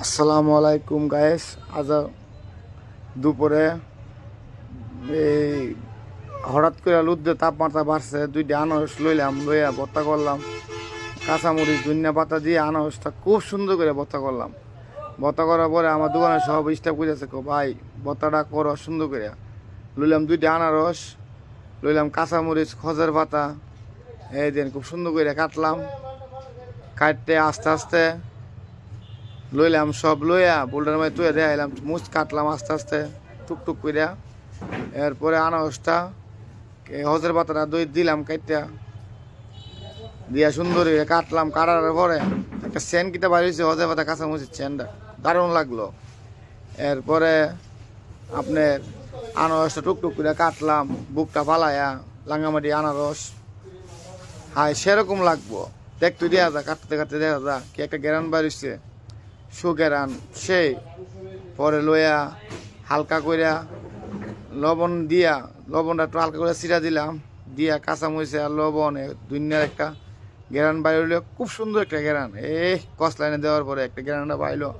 আসসালামু আলাইকুম গায়েস আজ দুপুরে এই হঠাৎ করে লুদ্দে তাপমাত্রা বাড়ছে, দুইটা আনারস লইলাম, লইয়া ভর্তা করলাম। কাঁচামরিচ, ধনিয়া পাতা দিয়ে আনারসটা খুব সুন্দর করে ভর্তা করলাম। ভর্তা করার পরে আমার দোকানে সব স্টাফ করেছে কো ভাই, ভর্তাটা করো সুন্দর করে। লইলাম দুইটা আনারস, লইলাম কাঁচামরিচ, খজের পাতা, এই দিন খুব সুন্দর করে কাটলাম। কাটতে আস্তে আস্তে লইলাম, সব লইয়া বোল্ডার মধ্যে তুই দেখাইলাম মুচ কাটলাম আস্তে আস্তে, টুকটুক কইরা। এরপরে আনারসটা হজের পাতাটা দই দিলাম কাইটা দিয়া সুন্দর কাটলাম, কাটার পরে একটা সেন কিটা বাড়িয়েছে হজের পাতা কাঁচামুচির চেনটা দারুণ লাগল। এরপরে আপনার আনারসটা টুকটুক করে কাটলাম, বুকটা ফালাইয়া লাঙ্গামাটি আনারস। হায়, সেরকম লাগবো। দেখতে দেওয়া যা, কাটতে কাটতে দেখা যা, কি একটা গেরান বাড়িছে সুগেরান সেই পরে লইয়া হালকা কইরা লবণ দিয়া, লবণটা একটু হালকা করে চিরা দিলাম, দিয়া কাঁচামরিচ আর লবণ, এ দুনিয়ার একটা গেরান বাইরে খুব সুন্দর একটা গেরান। এই কস লাইনে দেওয়ার পরে একটা গেরানটা বাইলো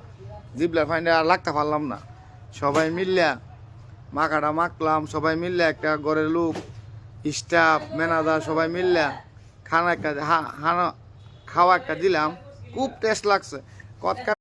জিবলার ফাইনে আর লাগতে পারলাম না। সবাই মিললা মাখাটা মাখলাম, সবাই মিললে একটা ঘরের লোক, স্টাফ, ম্যানেজার, সবাই মিললা খানা একটা খাওয়া একটা দিলাম, খুব টেস্ট লাগছে। কতকা